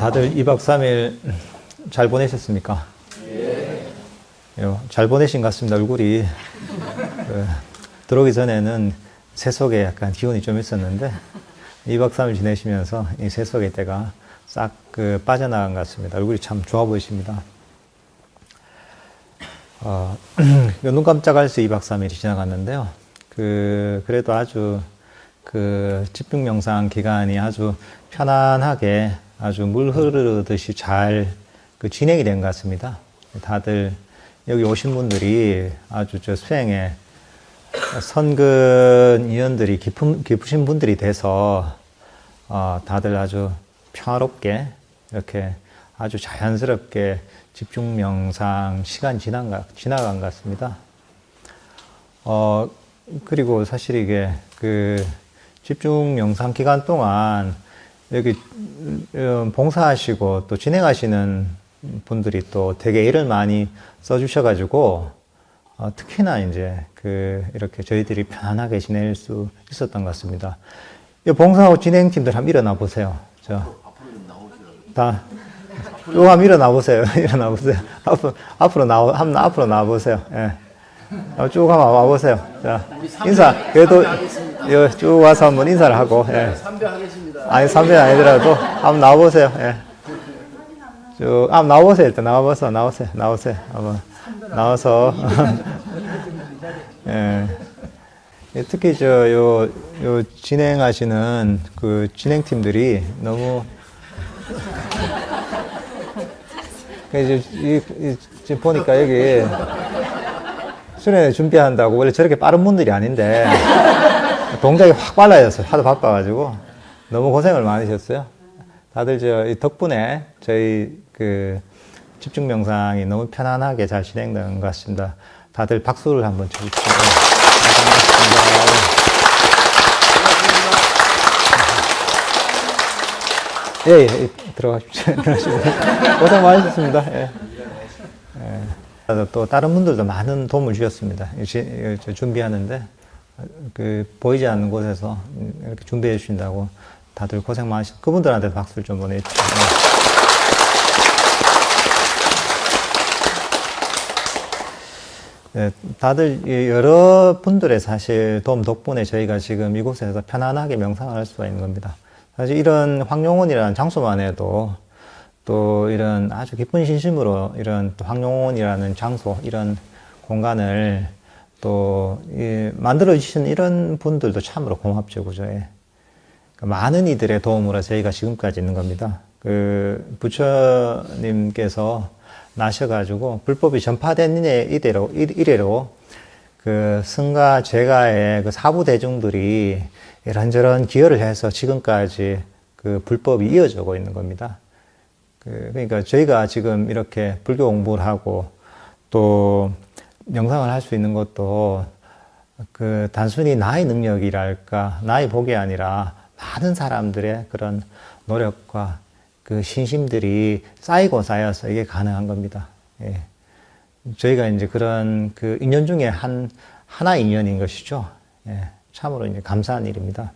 예, 다들 2박 3일 잘 보내셨습니까? 예. 잘 보내신 것 같습니다. 얼굴이. 그, 들어오기 전에는 세속에 약간 기운이 좀 있었는데, 2박 3일 지내시면서 이 세속의 때가 싹 그 빠져나간 것 같습니다. 얼굴이 참 좋아 보이십니다. 어, 눈 깜짝할 새 2박 3일이 지나갔는데요. 그, 그래도 아주 그 집중 명상 기간이 아주 편안하게 아주 물 흐르듯이 잘 그 진행이 된 것 같습니다. 다들 여기 오신 분들이 아주 저 수행에 선근 인연들이 깊은, 깊으신 분들이 돼서 어, 다들 아주 평화롭게 이렇게 아주 자연스럽게 집중 명상 시간 지난 것, 지나간 것 같습니다. 어, 그리고 사실 이게 그 집중 명상 기간 동안 여기 음, 봉사하시고 또 진행하시는 분들이 또 되게 일을 많이 써주셔가지고 어, 특히나 이제 그 이렇게 저희들이 편안하게 지낼 수 있었던 것 같습니다. 이 봉사하고 진행팀들 한번 일어나 보세요. 저, 다, 쭉 한번 일어나 보세요. 일어나 보세요. 앞으로, 앞으로 나오, 한번 앞으로 나와 보세요. 예. 어, 쭉 한번 와 보세요. 자, 인사, 그래도, 여, 쭉 와서 한번 인사를 하고, 예. 삼배하겠습니다. 아니, 선배 아니더라도 한번 나와 보세요. 예. 쭉, 한번 나와 보세요. 일단 나와 보세요. 나오세요. 나오세요. 한번 나와서. 예. 예, 특히 저, 요, 요 진행하시는 그 진행팀들이 너무 그 이제 이, 이, 지금 보니까 여기 수련회 준비한다고 원래 저렇게 빠른 분들이 아닌데 동작이 확 빨라졌어요. 하도 바빠가지고 너무 고생을 많으셨어요. 다들 저이 덕분에 저희 그 집중 명상이 너무 편안하게 잘 진행되는 것 같습니다. 다들 박수를 한번 쳐주시죠. 예, 예, 예, 들어가십시오. 고생 많으셨습니다. 예. 예. 또 다른 분들도 많은 도움을 주셨습니다. 준비하는데 그 보이지 않는 곳에서 이렇게 준비해 주신다고 다들 고생 많으셨. 그분들한테 박수를 좀 보내주시죠. 예, 다들 이 여러 분들의 사실 도움 덕분에 저희가 지금 이곳에서 편안하게 명상을 할 수가 있는 겁니다. 사실 이런 황룡원이라는 장소만 해도 또 이런 아주 기쁜 신심으로 이런 또 황룡원이라는 장소, 이런 공간을 또 이, 만들어 주신 이런 분들도 참으로 고맙죠, 그죠? 예. 그 많은 이들의 도움으로 저희가 지금까지 있는 겁니다. 그 부처님께서 나셔가지고 불법이 전파된 이래로, 이래로 그 승가 제가의 그 사부 대중들이 이런저런 기여를 해서 지금까지 그 불법이 이어지고 있는 겁니다. 그, 그러니까 저희가 지금 이렇게 불교 공부를 하고 또 명상을 할 수 있는 것도 그 단순히 나의 능력이랄까, 나의 복이 아니라 많은 사람들의 그런 노력과 그 신심들이 쌓이고 쌓여서 이게 가능한 겁니다. 예. 저희가 이제 그런 그 인연 중에 한, 하나 인연인 것이죠. 예. 참으로 이제 감사한 일입니다.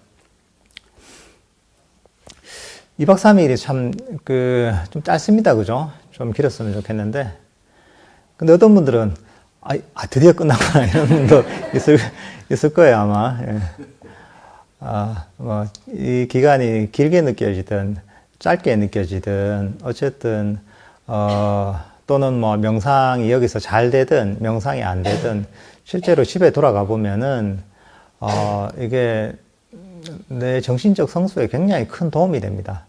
2박 3일이 참, 그, 좀 짧습니다. 그죠? 좀 길었으면 좋겠는데. 근데 어떤 분들은, 아, 아 드디어 끝났구나. 이런 분도 있을, 있을 거예요, 아마. 예. 아, 뭐, 이 기간이 길게 느껴지든, 짧게 느껴지든, 어쨌든, 어, 또는 뭐, 명상이 여기서 잘 되든, 명상이 안 되든, 실제로 집에 돌아가 보면은, 어, 이게 내 정신적 성수에 굉장히 큰 도움이 됩니다.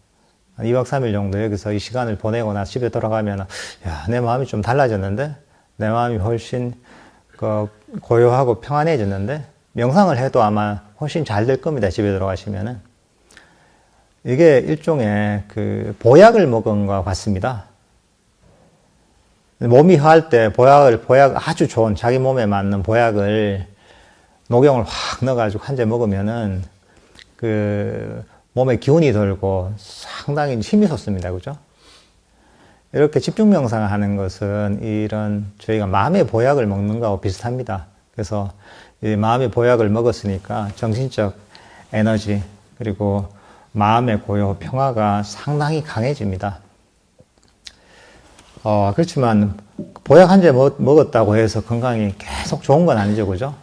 2박 3일 정도 여기서 이 시간을 보내고 나 집에 돌아가면, 야, 내 마음이 좀 달라졌는데? 내 마음이 훨씬 그 고요하고 평안해졌는데? 명상을 해도 아마 훨씬 잘 될 겁니다. 집에 들어가시면은. 이게 일종의 그 보약을 먹은 것 같습니다. 몸이 허할 때 보약을, 보약 아주 좋은 자기 몸에 맞는 보약을 녹용을 확 넣어가지고 한 잔 먹으면은 그 몸에 기운이 돌고 상당히 힘이 솟습니다. 그죠? 이렇게 집중 명상을 하는 것은 이런 저희가 마음의 보약을 먹는 거하고 비슷합니다. 그래서 이 마음의 보약을 먹었으니까 정신적 에너지 그리고 마음의 고요, 평화가 상당히 강해집니다. 어, 그렇지만 보약 한잔 먹었다고 해서 건강이 계속 좋은 건 아니죠, 그죠?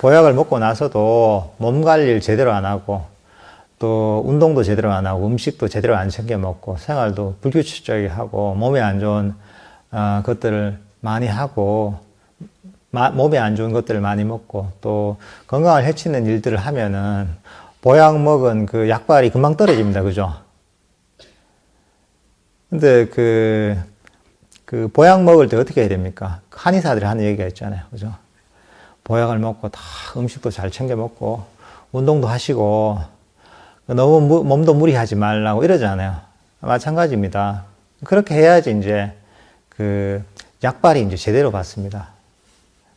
보약을 먹고 나서도 몸 관리를 제대로 안 하고 또 운동도 제대로 안 하고 음식도 제대로 안 챙겨 먹고 생활도 불규칙적이게 하고 몸에 안 좋은 어, 것들을 많이 하고 마, 몸에 안 좋은 것들을 많이 먹고 또 건강을 해치는 일들을 하면은 보약 먹은 그 약발이 금방 떨어집니다. 그죠? 근데 그, 그 보약 먹을 때 어떻게 해야 됩니까? 한의사들이 하는 얘기가 있잖아요. 그죠? 보약을 먹고 다 음식도 잘 챙겨 먹고 운동도 하시고 너무 무, 몸도 무리하지 말라고 이러잖아요. 마찬가지입니다. 그렇게 해야지 이제 그 약발이 이제 제대로 받습니다.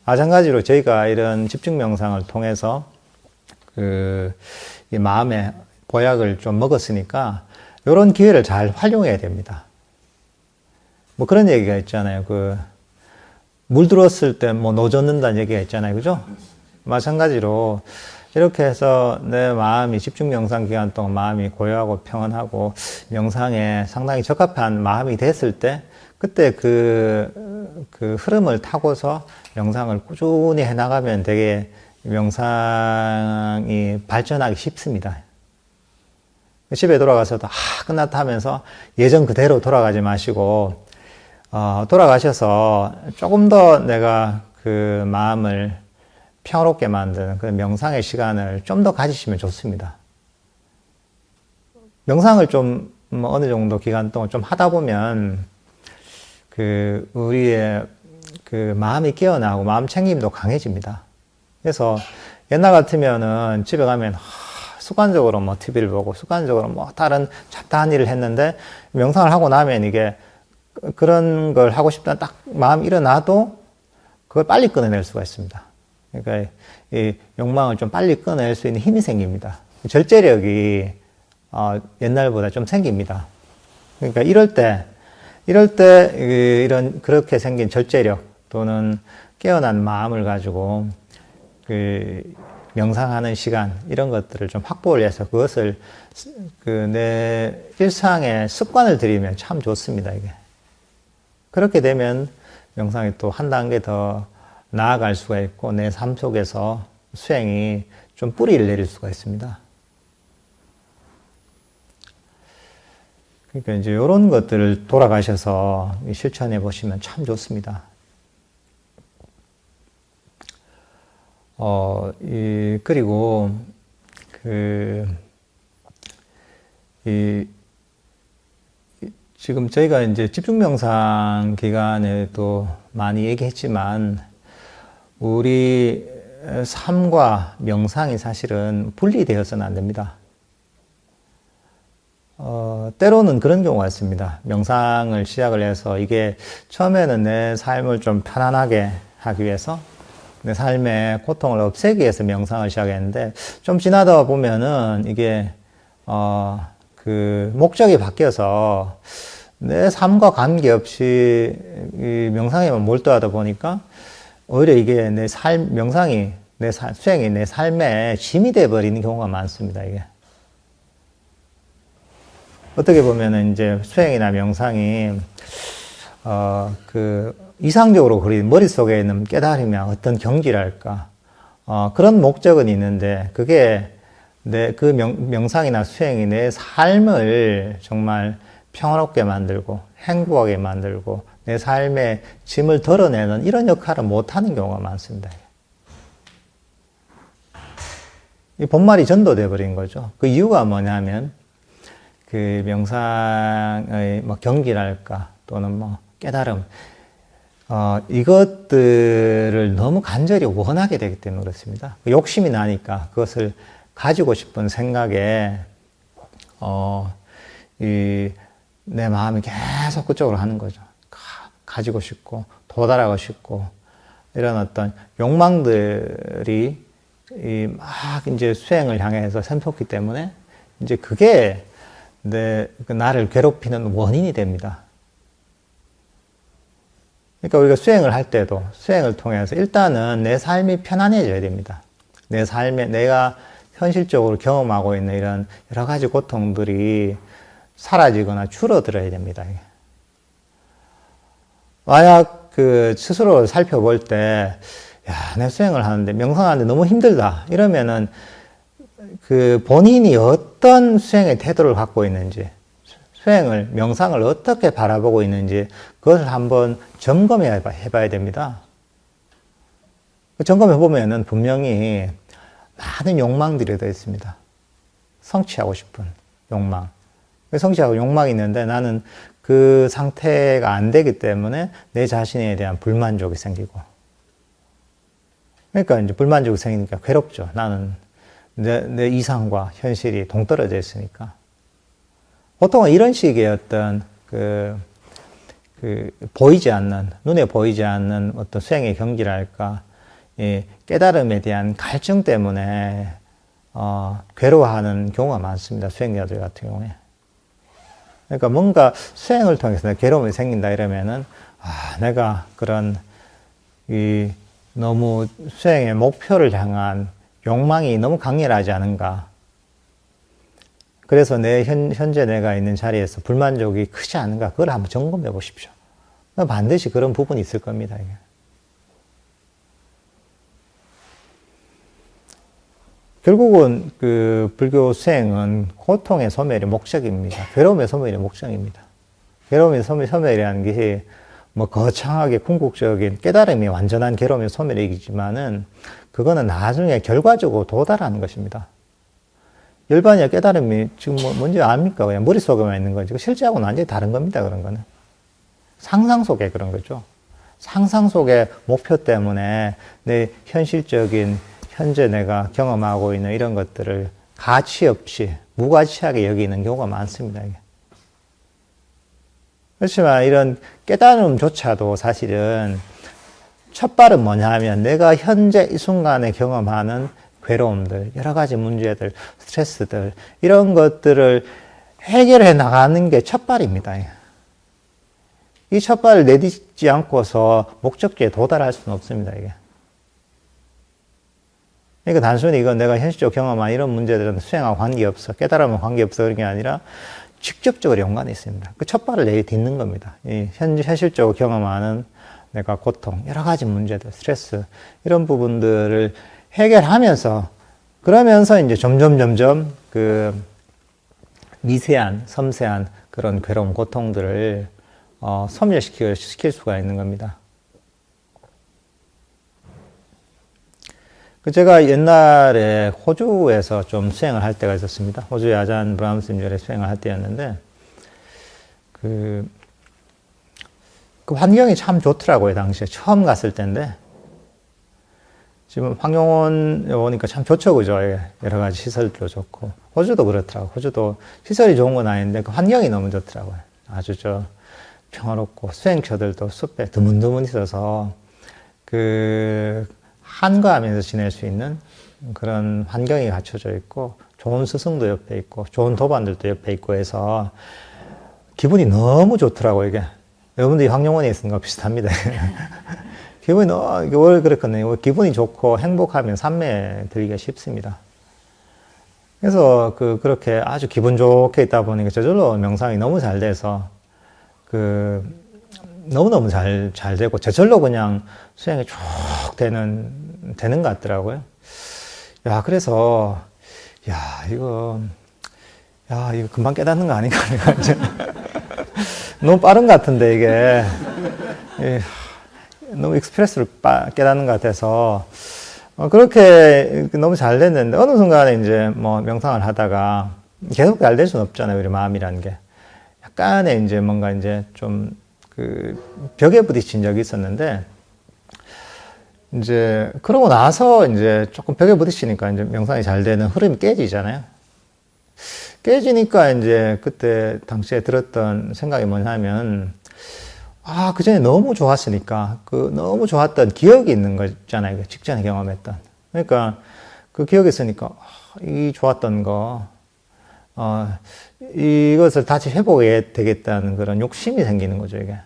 마찬가지로 저희가 이런 집중 명상을 통해서 그 마음의 보약을 좀 먹었으니까 이런 기회를 잘 활용해야 됩니다. 뭐 그런 얘기가 있잖아요. 그 물 들었을 때 뭐 노젓는다는 얘기가 있잖아요. 그죠? 마찬가지로 이렇게 해서 내 마음이 집중 명상 기간 동안 마음이 고요하고 평온하고 명상에 상당히 적합한 마음이 됐을 때 그때 그, 그 흐름을 타고서 명상을 꾸준히 해나가면 되게 명상이 발전하기 쉽습니다. 집에 돌아가서도, 아, 끝났다 하면서 예전 그대로 돌아가지 마시고, 어, 돌아가셔서 조금 더 내가 그 마음을 평화롭게 만드는 그 명상의 시간을 좀 더 가지시면 좋습니다. 명상을 좀 뭐 어느 정도 기간 동안 좀 하다 보면 그 우리의 그 마음이 깨어나고 마음 챙김도 강해집니다. 그래서 옛날 같으면은 집에 가면 습관적으로 뭐 TV를 보고 습관적으로 뭐 다른 잡다한 일을 했는데 명상을 하고 나면 이게 그런 걸 하고 싶다 딱 마음 일어나도 그걸 빨리 끊어낼 수가 있습니다. 그러니까 이 욕망을 좀 빨리 끊어낼 수 있는 힘이 생깁니다. 절제력이 어 옛날보다 좀 생깁니다. 그러니까 이럴 때 이럴 때 이런 그렇게 생긴 절제력 또는 깨어난 마음을 가지고 그 명상하는 시간 이런 것들을 좀 확보를 해서 그것을 그 내 일상에 습관을 들이면 참 좋습니다 이게 그렇게 되면 명상이 또 한 단계 더 나아갈 수가 있고 내 삶 속에서 수행이 좀 뿌리를 내릴 수가 있습니다. 그러니까 이제 이런 것들을 돌아가셔서 실천해 보시면 참 좋습니다. 어, 이, 그리고, 그, 이, 지금 저희가 이제 집중명상 기간에도 많이 얘기했지만, 우리 삶과 명상이 사실은 분리되어서는 안 됩니다. 어, 때로는 그런 경우가 있습니다. 명상을 시작을 해서 이게 처음에는 내 삶을 좀 편안하게 하기 위해서 내 삶의 고통을 없애기 위해서 명상을 시작했는데 좀 지나다 보면은 이게 어, 그 목적이 바뀌어서 내 삶과 관계없이 이 명상에만 몰두하다 보니까 오히려 이게 내 삶, 명상이 내 삶, 수행이 내 삶에 짐이 돼 버리는 경우가 많습니다. 이게. 어떻게 보면은 이제 수행이나 명상이 어, 그 이상적으로 그린 머릿속에 있는 깨달으면 어떤 경지랄까 어, 그런 목적은 있는데 그게 내 그 명상이나 수행이 내 삶을 정말 평화롭게 만들고 행복하게 만들고 내 삶의 짐을 덜어내는 이런 역할을 못하는 경우가 많습니다. 이 본말이 전도돼 버린 거죠. 그 이유가 뭐냐면 그 명상의 뭐 경기랄까 또는 뭐 깨달음 어, 이것들을 너무 간절히 원하게 되기 때문에 그렇습니다. 그 욕심이 나니까 그것을 가지고 싶은 생각에 어, 이, 내 마음이 계속 그쪽으로 하는 거죠. 가, 지고 싶고 도달하고 싶고 이런 어떤 욕망들이 이막 이제 수행을 향해서 샘솟기 때문에 이제 그게 내, 그 나를 괴롭히는 원인이 됩니다. 그러니까 우리가 수행을 할 때도 수행을 통해서 일단은 내 삶이 편안해져야 됩니다. 내 삶에 내가 현실적으로 경험하고 있는 이런 여러 가지 고통들이 사라지거나 줄어들어야 됩니다. 만약 그 스스로 살펴볼 때, 야, 내 수행을 하는데, 명상하는데 너무 힘들다. 이러면은 그 본인이 어떤 수행의 태도를 갖고 있는지, 수행을, 명상을 어떻게 바라보고 있는지, 그것을 한번 점검해 봐야 됩니다. 그 점검해 보면은 분명히 많은 욕망들이 들어 있습니다. 성취하고 싶은 욕망. 그 성취하고 욕망이 있는데 나는 그 상태가 안 되기 때문에 내 자신에 대한 불만족이 생기고. 그러니까 이제 불만족이 생기니까 괴롭죠. 나는 내, 내 이상과 현실이 동떨어져 있으니까. 보통은 이런 식의 어떤 그, 그, 보이지 않는, 눈에 보이지 않는 어떤 수행의 경지랄까, 이 깨달음에 대한 갈증 때문에, 어, 괴로워하는 경우가 많습니다. 수행자들 같은 경우에. 그러니까 뭔가 수행을 통해서 괴로움이 생긴다 이러면은, 아, 내가 그런, 이, 너무 수행의 목표를 향한 욕망이 너무 강렬하지 않은가. 그래서 내 현, 현재 내가 있는 자리에서 불만족이 크지 않은가. 그걸 한번 점검해 보십시오. 반드시 그런 부분이 있을 겁니다. 이게. 결국은 그 불교 수행은 고통의 소멸이 목적입니다. 괴로움의 소멸이 목적입니다. 괴로움의 소멸, 소멸이라는 것이 뭐 거창하게 궁극적인 깨달음이 완전한 괴로움의 소멸이지만은 그거는 나중에 결과적으로 도달하는 것입니다. 열반이야 깨달음이 지금 뭐 뭔지 압니까? 그냥 머릿속에만 있는 거지. 실제하고는 완전히 다른 겁니다. 그런 거는. 상상 속에 그런 거죠. 상상 속의 목표 때문에 내 현실적인 현재 내가 경험하고 있는 이런 것들을 가치 없이 무가치하게 여기는 경우가 많습니다. 그렇지만 이런 깨달음조차도 사실은 첫 발은 뭐냐 하면 내가 현재 이 순간에 경험하는 괴로움들, 여러 가지 문제들, 스트레스들, 이런 것들을 해결해 나가는 게 첫 발입니다. 이 첫 발을 내딛지 않고서 목적지에 도달할 수는 없습니다, 이게. 그러니까 단순히 이건 내가 현실적으로 경험한 이런 문제들은 수행하고 관계없어, 깨달으면 관계없어 그런 게 아니라 직접적으로 연관이 있습니다. 그 첫 발을 내딛는 겁니다. 이 현, 현실적으로 경험하는 내가 고통, 여러 가지 문제들, 스트레스, 이런 부분들을 해결하면서, 그러면서 이제 점점, 점점 그 미세한, 섬세한 그런 괴로움, 고통들을 어, 소멸시킬 시킬 수가 있는 겁니다. 제가 옛날에 호주에서 좀 수행을 할 때가 있었습니다. 호주의 아잔 브라함스 임절에 수행을 할 때였는데, 그, 그 환경이 참 좋더라고요, 당시에. 처음 갔을 때인데. 지금 황룡원 오니까 참 좋죠, 그죠? 여러 가지 시설도 좋고. 호주도 그렇더라고요. 호주도 시설이 좋은 건 아닌데, 그 환경이 너무 좋더라고요. 아주 저 평화롭고, 수행처들도 숲에 드문드문 있어서, 그, 한가하면서 지낼 수 있는 그런 환경이 갖춰져 있고 좋은 스승도 옆에 있고 좋은 도반들도 옆에 있고 해서 기분이 너무 좋더라고요 이게. 여러분들이 황룡원에 있는 거 비슷합니다. 기분이 너무 이게 왜 그렇거든요. 기분이 좋고 행복하면 삶에 들기가 쉽습니다. 그래서 그 그렇게 아주 기분 좋게 있다 보니까 저절로 명상이 너무 잘 돼서 그 너무너무 잘, 잘 되고, 저절로 그냥 수행이 쭉 되는, 되는 것 같더라고요. 야, 그래서, 야, 이거, 야, 이거 금방 깨닫는 거 아닌가. 너무 빠른 것 같은데, 이게. 예, 너무 익스프레스로 깨닫는 것 같아서, 어, 그렇게 너무 잘 됐는데, 어느 순간에 이제 뭐 명상을 하다가, 계속 잘 될 수는 없잖아요, 우리 마음이라는 게. 약간의 이제 뭔가 이제 좀, 그 벽에 부딪힌 적이 있었는데 이제 그러고 나서 이제 조금 벽에 부딪히니까 이제 명상이 잘 되는 흐름이 깨지잖아요. 깨지니까 이제 그때 당시에 들었던 생각이 뭐냐면 아, 그 전에 너무 좋았으니까 그 너무 좋았던 기억이 있는 거잖아요. 그 직전에 경험했던. 그러니까 그 기억이 있으니까 아, 이 좋았던 거 어, 이것을 다시 회복해야 되겠다는 그런 욕심이 생기는 거죠, 이게.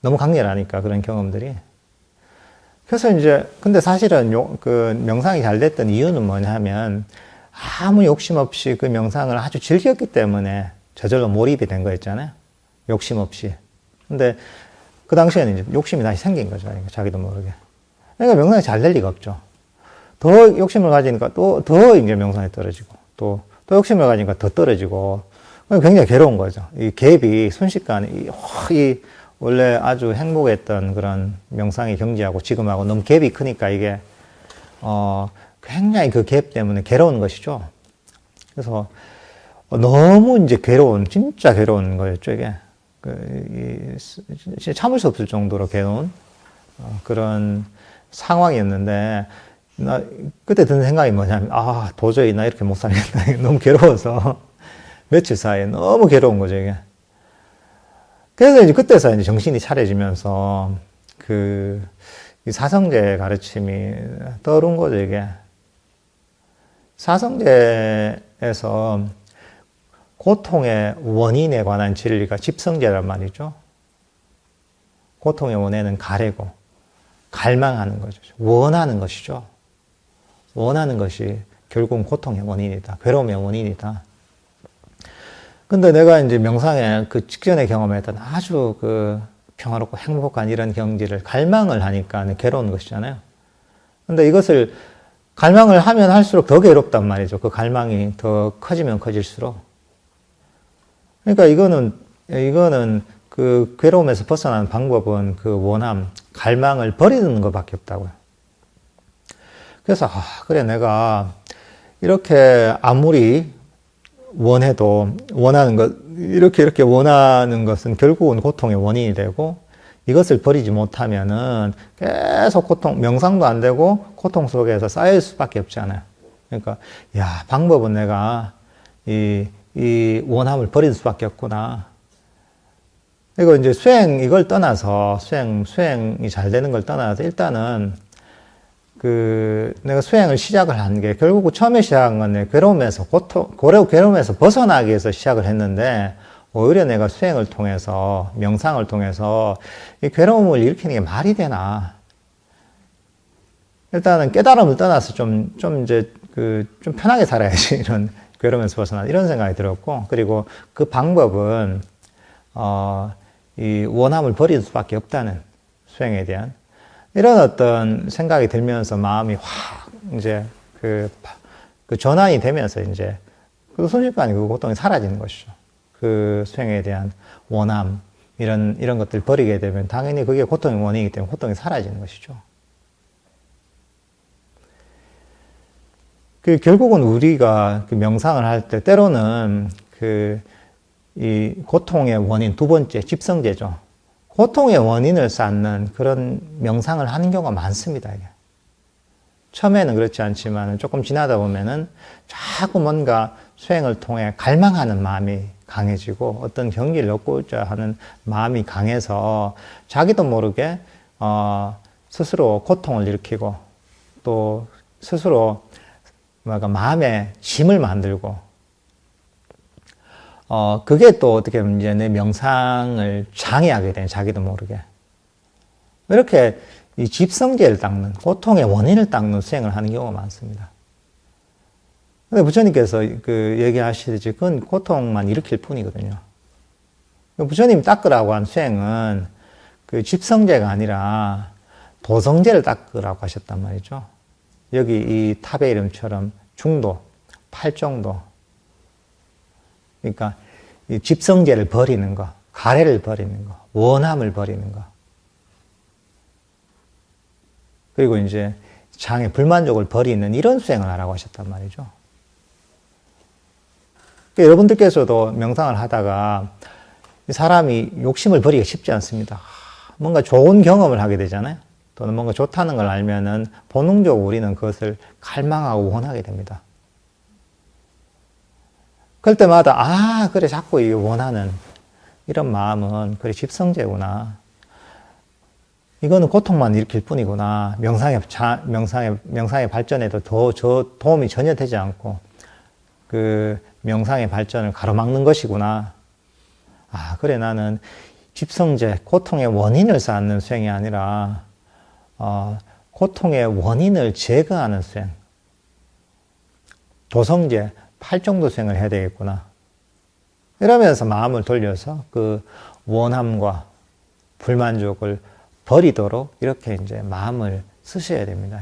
너무 강렬하니까, 그런 경험들이. 그래서 이제, 근데 사실은 요, 그 명상이 잘 됐던 이유는 뭐냐면, 아무 욕심 없이 그 명상을 아주 즐겼기 때문에 저절로 몰입이 된 거였잖아요. 욕심 없이. 근데 그 당시에는 이제 욕심이 다시 생긴 거죠. 그러니까 자기도 모르게. 그러니까 명상이 잘 될 리가 없죠. 더 욕심을 가지니까 또 더 이제 명상이 떨어지고 또, 또 욕심을 가지니까 더 떨어지고 굉장히 괴로운 거죠. 이 갭이 순식간에 이, 이 원래 아주 행복했던 그런 명상의 경지하고 지금하고 너무 갭이 크니까 이게 어 굉장히 그 갭 때문에 괴로운 것이죠. 그래서 너무 이제 괴로운 진짜 괴로운 거였죠 이게. 그, 이, 참을 수 없을 정도로 괴로운 어, 그런 상황이었는데 나 그때 드는 생각이 뭐냐면 아 도저히 나 이렇게 못 살겠다. 너무 괴로워서 며칠 사이에 너무 괴로운 거죠 이게 그래서 이제 그때서 이제 정신이 차려지면서 그 사성제 가르침이 떠오른 거죠 이게 사성제에서 고통의 원인에 관한 진리가 집성제란 말이죠. 고통의 원인은 가래고 갈망하는 거죠. 원하는 것이죠. 원하는 것이 결국은 고통의 원인이다. 괴로움의 원인이다. 근데 내가 이제 명상에 그 직전에 경험했던 아주 그 평화롭고 행복한 이런 경지를 갈망을 하니까 괴로운 것이잖아요. 근데 이것을 갈망을 하면 할수록 더 괴롭단 말이죠. 그 갈망이 더 커지면 커질수록. 그러니까 이거는, 이거는 그 괴로움에서 벗어나는 방법은 그 원함, 갈망을 버리는 것밖에 없다고요. 그래서, 아, 그래, 내가 이렇게 아무리 원해도 원하는 것, 이렇게 이렇게 원하는 것은 결국은 고통의 원인이 되고 이것을 버리지 못하면은 계속 고통, 명상도 안 되고 고통 속에서 쌓일 수밖에 없잖아요. 그러니까, 야, 방법은 내가 이, 이 원함을 버릴 수밖에 없구나. 이거 이제 수행, 이걸 떠나서, 수행, 수행이 잘 되는 걸 떠나서 일단은 그 내가 수행을 시작을 한 게 결국 처음에 시작한 건 괴로움에서 고통, 괴로움에서 벗어나기 위해서 시작을 했는데 오히려 내가 수행을 통해서, 명상을 통해서 이 괴로움을 일으키는 게 말이 되나. 일단은 깨달음을 떠나서 좀, 좀 이제 그, 좀 편하게 살아야지. 이런 괴로움에서 벗어나. 이런 생각이 들었고, 그리고 그 방법은, 어, 이 원함을 버릴 수밖에 없다는 수행에 대한 이런 어떤 생각이 들면서 마음이 확 이제 그, 그 전환이 되면서 이제 그 순식간에 그 고통이 사라지는 것이죠. 그 수행에 대한 원함, 이런, 이런 것들 버리게 되면 당연히 그게 고통의 원인이기 때문에 고통이 사라지는 것이죠. 그 결국은 우리가 그 명상을 할 때 때로는 그 이 고통의 원인 두 번째 집성제죠. 고통의 원인을 쌓는 그런 명상을 하는 경우가 많습니다. 처음에는 그렇지 않지만 조금 지나다 보면은 자꾸 뭔가 수행을 통해 갈망하는 마음이 강해지고 어떤 경기를 얻고자 하는 마음이 강해서 자기도 모르게 어, 스스로 고통을 일으키고 또 스스로 뭐가 마음에 짐을 만들고 어 그게 또 어떻게 보면 이제 내 명상을 장애하게 된 자기도 모르게 이렇게 이 집성제를 닦는 고통의 원인을 닦는 수행을 하는 경우가 많습니다. 근데 부처님께서 그 얘기하시듯이 그건 고통만 일으킬 뿐이거든요. 부처님 닦으라고 한 수행은 그 집성제가 아니라 도성제를 닦으라고 하셨단 말이죠. 여기 이 탑의 이름처럼 중도, 팔정도. 그러니까 이 집성제를 버리는 거, 가래를 버리는 거, 원함을 버리는 거. 그리고 이제 장애, 불만족을 버리는 이런 수행을 하라고 하셨단 말이죠. 그러니까 여러분들께서도 명상을 하다가 사람이 욕심을 버리기가 쉽지 않습니다. 뭔가 좋은 경험을 하게 되잖아요. 또는 뭔가 좋다는 걸 알면은 본능적으로 우리는 그것을 갈망하고 원하게 됩니다. 그럴 때마다 아 그래 자꾸 이 원하는 이런 마음은 그래 집성제구나. 이거는 고통만 일으킬 뿐이구나. 명상의 명상의 명상의 발전에도 더 저 도움이 전혀 되지 않고 그 명상의 발전을 가로막는 것이구나. 아, 그래, 나는 집성제, 고통의 원인을 쌓는 수행이 아니라, 어, 고통의 원인을 제거하는 수행. 도성제, 팔정도 수행을 해야 되겠구나. 이러면서 마음을 돌려서 그 원함과 불만족을 버리도록 이렇게 이제 마음을 쓰셔야 됩니다.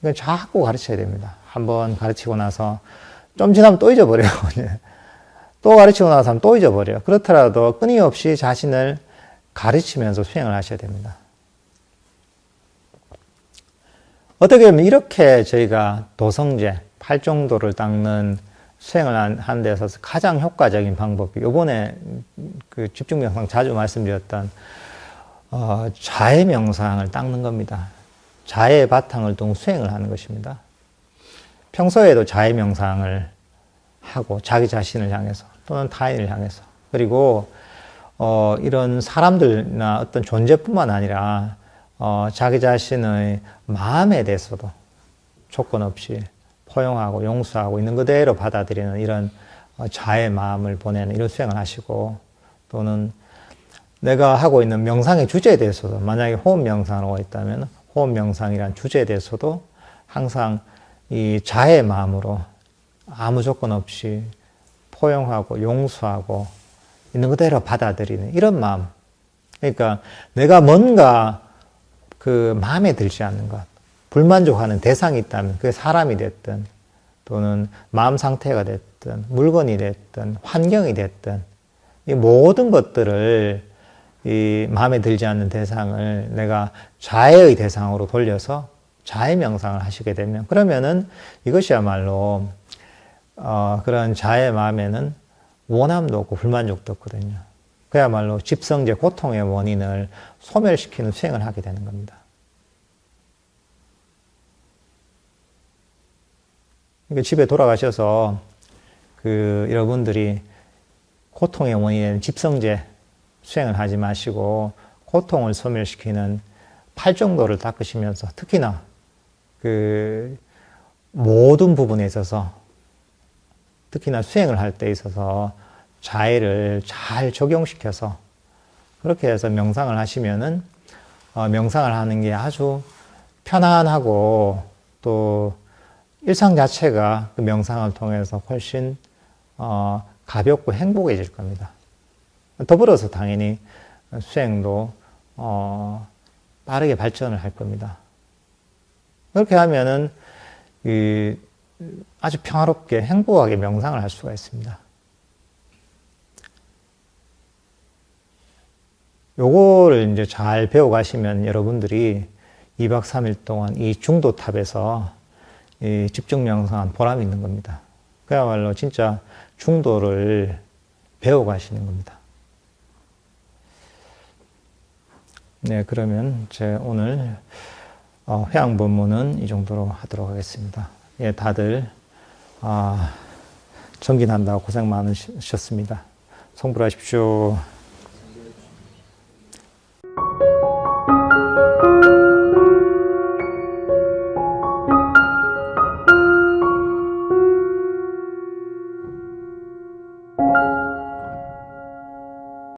이건 자꾸 가르쳐야 됩니다. 한번 가르치고 나서 좀 지나면 또 잊어버려요. 또 가르치고 나서 또 잊어버려요. 그렇더라도 끊임없이 자신을 가르치면서 수행을 하셔야 됩니다. 어떻게 보면 이렇게 저희가 도성제, 팔 정도를 닦는 수행을 한, 한 데서 가장 효과적인 방법이 요번에 그 집중 명상 자주 말씀드렸던 어, 자해 명상을 닦는 겁니다. 자해의 바탕을 둔 수행을 하는 것입니다. 평소에도 자해 명상을 하고 자기 자신을 향해서 또는 타인을 향해서 그리고 어, 이런 사람들이나 어떤 존재뿐만 아니라 어, 자기 자신의 마음에 대해서도 조건 없이 포용하고 용서하고 있는 그대로 받아들이는 이런 어, 자의 마음을 보내는 이런 수행을 하시고 또는 내가 하고 있는 명상의 주제에 대해서도 만약에 호흡 명상을 하고 있다면 호흡 명상이란 주제에 대해서도 항상 이 자의 마음으로 아무 조건 없이 포용하고 용서하고 있는 그대로 받아들이는 이런 마음. 그러니까 내가 뭔가 그 마음에 들지 않는 것, 불만족하는 대상이 있다면 그게 사람이 됐든 또는 마음 상태가 됐든 물건이 됐든 환경이 됐든 이 모든 것들을 이 마음에 들지 않는 대상을 내가 자해의 대상으로 돌려서 자해 명상을 하시게 되면 그러면은 이것이야말로 어, 그런 자해 마음에는 원함도 없고 불만족도 없거든요. 그야말로 집성제 고통의 원인을 소멸시키는 수행을 하게 되는 겁니다. 그러니까 집에 돌아가셔서 그 여러분들이 고통의 원인은 집성제 수행을 하지 마시고 고통을 소멸시키는 팔정도를 닦으시면서 특히나 그 모든 부분에 있어서 특히나 수행을 할 때 있어서 자해를 잘 적용시켜서 그렇게 해서 명상을 하시면은 어, 명상을 하는 게 아주 편안하고 또 일상 자체가 그 명상을 통해서 훨씬 어, 가볍고 행복해질 겁니다. 더불어서 당연히 수행도 어, 빠르게 발전을 할 겁니다. 그렇게 하면은 이 아주 평화롭게 행복하게 명상을 할 수가 있습니다. 요거를 이제 잘 배워 가시면 여러분들이 2박 3일 동안 이 중도탑에서 이 집중 명상한 보람이 있는 겁니다. 그야말로 진짜 중도를 배워 가시는 겁니다. 네, 그러면 제 오늘 어, 회양 본문은 이 정도로 하도록 하겠습니다. 예, 다들 아, 정진한다고 고생 많으셨습니다. 성불하십시오.